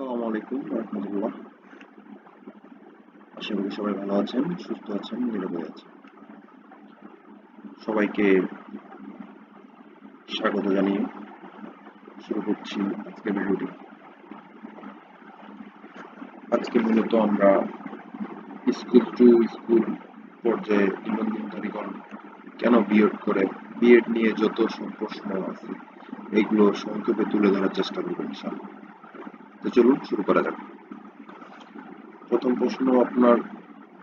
আসসালামু আলাইকুম, রহমতুল্লাহ। আশা করি সবাই ভালো আছেন, সুস্থ আছেন আছেন। সবাইকে স্বাগত জানিয়ে শুরু করছি আজকের ভিডিওটি। আজকে মূলত আমরা স্কুল টু স্কুল পর্যায়ে নিবন্ধনকারীগণ কেন বিএড করে, বিএড নিয়ে যত সব প্রশ্ন আছে, এগুলো সংক্ষেপে তুলে ধরার চেষ্টা করব ইনশাআল্লাহ। তো চলুন শুরু করা যাক। প্রথম প্রশ্ন আপনার,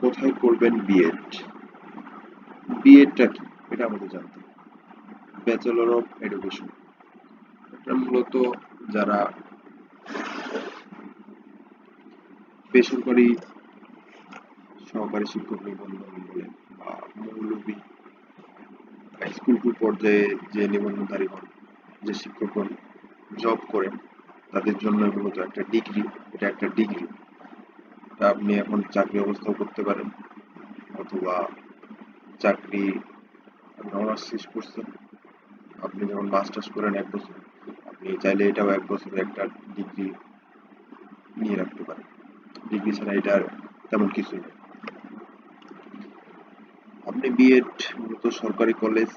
কোথায় করবেন বিএড বিএডটা কি? এটা আমাদের জানতে ব্যাচেলর অফ এডুকেশন এটা মূলত যারা বেসরকারি সহকারী শিক্ষক নিবন্ধন বলেন বা মৌলবী স্কুল টু পর্যায়ে যে নিবন্ধনধারী হন, যে শিক্ষকগণ জব করেন তাদের জন্য মূলত একটা ডিগ্রি এটা একটা ডিগ্রি তা আপনি এখন চাকরি অবস্থাও করতে পারেন, অথবা চাকরি অনার্স শেষ করছেন। আপনি যখন মাস্টার্স করেন এক বছর, আপনি চাইলে এটাও এক বছরের একটা ডিগ্রি নিয়ে রাখতে পারেন। ডিগ্রি ছাড়া এটার তেমন কিছু নেই আপনি বিএড মূলত সরকারি কলেজ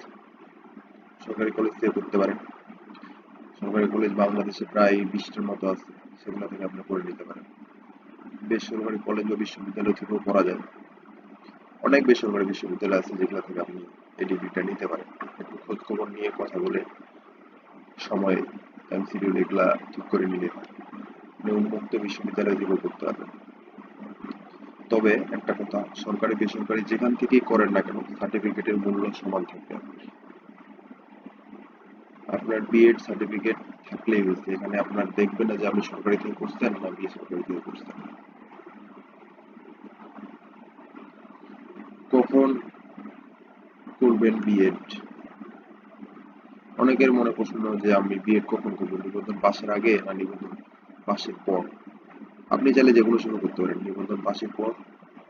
সরকারি কলেজ থেকে করতে পারেন। সরকারি কলেজ বাংলাদেশে প্রায় বিশটার মতো আছে। সেগুলো থেকে আপনি করে নিতে পারেন। বেসরকারি কলেজ বা বিশ্ববিদ্যালয় থেকেও পড়া যায়। অনেক বেসরকারি বিশ্ববিদ্যালয় আছে যেগুলো থেকে আপনি এই ডিগ্রিটা নিতে পারেন। একটু খোঁজ খবর নিয়ে কথা বলে সময় টাইম শিডিউল এগুলা ঠিক করে নিলে আপনি উন্মুক্ত বিশ্ববিদ্যালয় থেকেও করতে পারবেন। তবে একটা কথা সরকারি বেসরকারি যেখান থেকেই করেন না কেন সার্টিফিকেটের মূল্য সমান থাকবে। আপনার বিএড সার্টিফিকেট থাকলেই হয়েছে এখানে আপনার দেখবেন না যে আপনি সরকারি থেকে করছেন না বেসরকারি থেকে করছেন। কখন করবেন বিএড অনেকের মনে প্রশ্ন যে আমি বিএড কখন করব? নিবন্ধন পাশের আগে না নিবন্ধন পাশের পর? আপনি চাইলে যেগুলো শুরু করতে পারেন। নিবন্ধন পাশের পর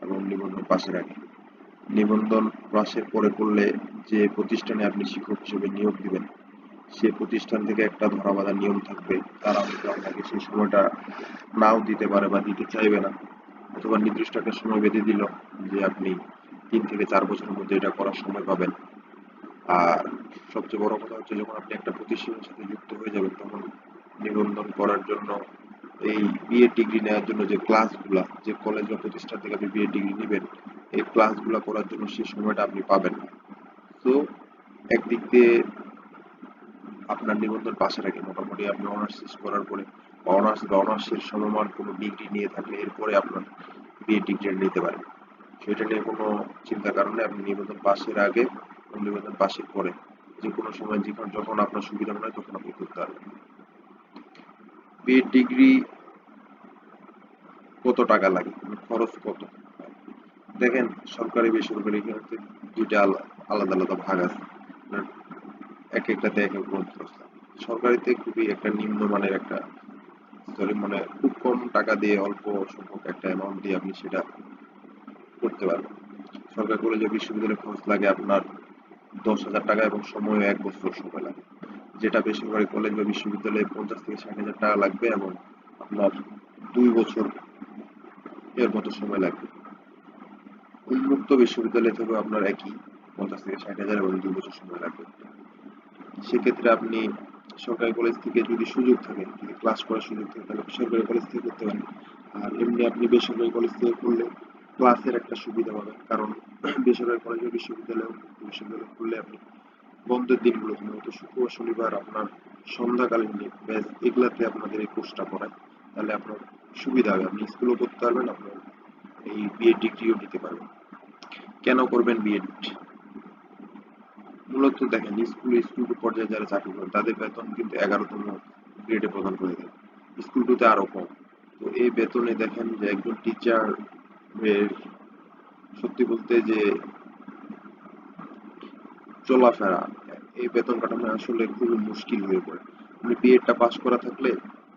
এবং নিবন্ধন পাশের আগে। নিবন্ধন পাশের পরে করলে যে প্রতিষ্ঠানে আপনি শিক্ষক হিসেবে নিয়োগ দিবেন সে প্রতিষ্ঠান থেকে একটা ধরা বাঁধা নিয়ম থাকবে, তারা হয়তো আপনাকে সেই সময়টা নাও দিতে পারে বা দিতে চাইবে না। অথবা নির্দিষ্ট একটা সময় বেঁধে দিল যে আপনি তিন থেকে চার বছরের মধ্যে এটা করার সময় পাবেন। আর সবচেয়ে বড় কথা হচ্ছে, যখন আপনি একটা প্রতিষ্ঠানের সাথে যুক্ত হয়ে যাবেন, তখন নিবন্ধন করার জন্য এই বিএ ডিগ্রি নেওয়ার জন্য যে ক্লাসগুলা যে কলেজ বা প্রতিষ্ঠান থেকে আপনি বিএ ডিগ্রি নেবেন, এই ক্লাসগুলা করার জন্য সেই সময়টা আপনি পাবেন তো একদিক দিয়ে আপনার নিবন্ধন পাশে রাখে মোটামুটি আপনি অনার্স শেষ করার পরে অনার্স বা অনার্সের সমমান কোনো ডিগ্রি নিয়ে থাকলে এরপরে আপনার বিএ ডিগ্রি নিতে পারেন। সেটা নিয়ে কোনো চিন্তার কারণে আপনি নিবন্ধন পাশের আগে নিবন্ধন পাশের পরে যে কোনো সময় যখন যখন আপনার সুবিধা মনে হয় তখন আপনি করতে পারবেন। বিএড ডিগ্রি কত টাকা লাগে? মানে খরচ কত? দেখেন, সরকারি বেসরকারি দুইটা আলাদা আলাদা ভাগ আছে। এক একটাতে এক এক সরকারিতে খুবই একটা নিম্নমানের একটা সরি মানে খুব কম টাকা দিয়ে অল্প সংখ্যক একটা অ্যামাউন্ট দিয়ে আপনি সেটা করতে পারবেন। সরকারি কলেজে বিশ্ববিদ্যালয়ে খরচ লাগে আপনার দশ হাজার টাকা এবং সময় এক বছর সময় লাগে। যেটা বেসরকারি কলেজ বা বিশ্ববিদ্যালয়ে পঞ্চাশ থেকে ষাট হাজার টাকা লাগবে এবং আপনার দুই বছর এর মতো সময় লাগবে। উন্মুক্ত বিশ্ববিদ্যালয় থেকেও আপনার একই পঞ্চাশ থেকে ষাট হাজার এবং দুই বছর সময় লাগবে। সেক্ষেত্রে আপনি সরকারি কলেজ থেকে যদি সুযোগ থাকে, যদি ক্লাস করার সুযোগ থাকে, তাহলে সরকারি কলেজ থেকে করতে পারেন। আর এমনি আপনি বেসরকারি কলেজ থেকে করলে ক্লাসের একটা সুবিধা পাবেন। কারণ বেসরকারি কলেজ বিশ্ববিদ্যালয় বিশ্ববিদ্যালয় করলে আপনি বন্ধের দিনগুলো মূলত শুক্রবার শনিবার আপনার সন্ধ্যাকালীন ব্যাচ এগুলাতে আপনাদের এই কোর্সটা পড়ায়। তাহলে আপনার সুবিধা হবে। আপনি স্কুলও করতে পারবেন, আপনার এই বিএড ডিগ্রিও নিতে পারবেন। কেন করবেন বিএড মূলত দেখেন, স্কুল স্কুল পর্যায়ে যারা চাকরি করেন তাদের বেতন কিন্তু এগারোতম গ্রেডে প্রদান করে দেয়। স্কুল টুতে আরও কম। তো এই বেতনে দেখেন যে একজন টিচার সত্যি বলতে যে চলাফেরা, এই বেতন কাঠামো আসলে খুবই মুশকিল হয়ে পড়ে। আপনি বিএডটা পাস করা থাকলে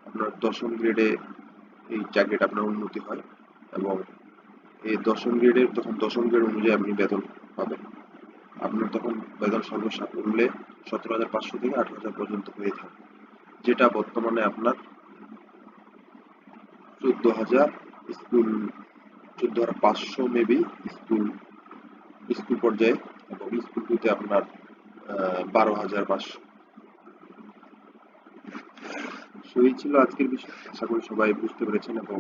আপনার দশম গ্রেডে এই চাকরিটা আপনার উন্নতি হয় এবং এই দশম গ্রেডের তখন দশম গ্রেড অনুযায়ী আপনি বেতন পাবেন। আপনার তখন বেতন সর্বসাকুল্যে সতেরো হাজার পাঁচশো থেকে আঠারো হাজার পর্যন্ত হয়ে থাকে, যেটা বর্তমানে আপনার চোদ্দ হাজার স্কুল, চোদ্দ হাজার পাঁচশো মেবি স্কুল স্কুল পর্যায়ে এবং স্কুল টুতে আপনার বারো হাজার পাঁচশো। সো এই ছিল আজকের বিষয়। আশা করি সবাই বুঝতে পেরেছেন এবং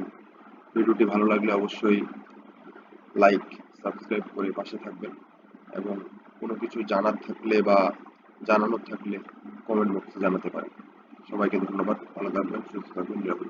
ভিডিওটি ভালো লাগলে অবশ্যই লাইক, সাবস্ক্রাইব করে পাশে থাকবেন এবং কিছু জানার থাকলে বা জানানোর থাকলে কমেন্ট বক্সে জানাতে পারেন সবাইকে ধন্যবাদ ভালো থাকবেন, সুস্থ থাকবেন, নিরাপদ।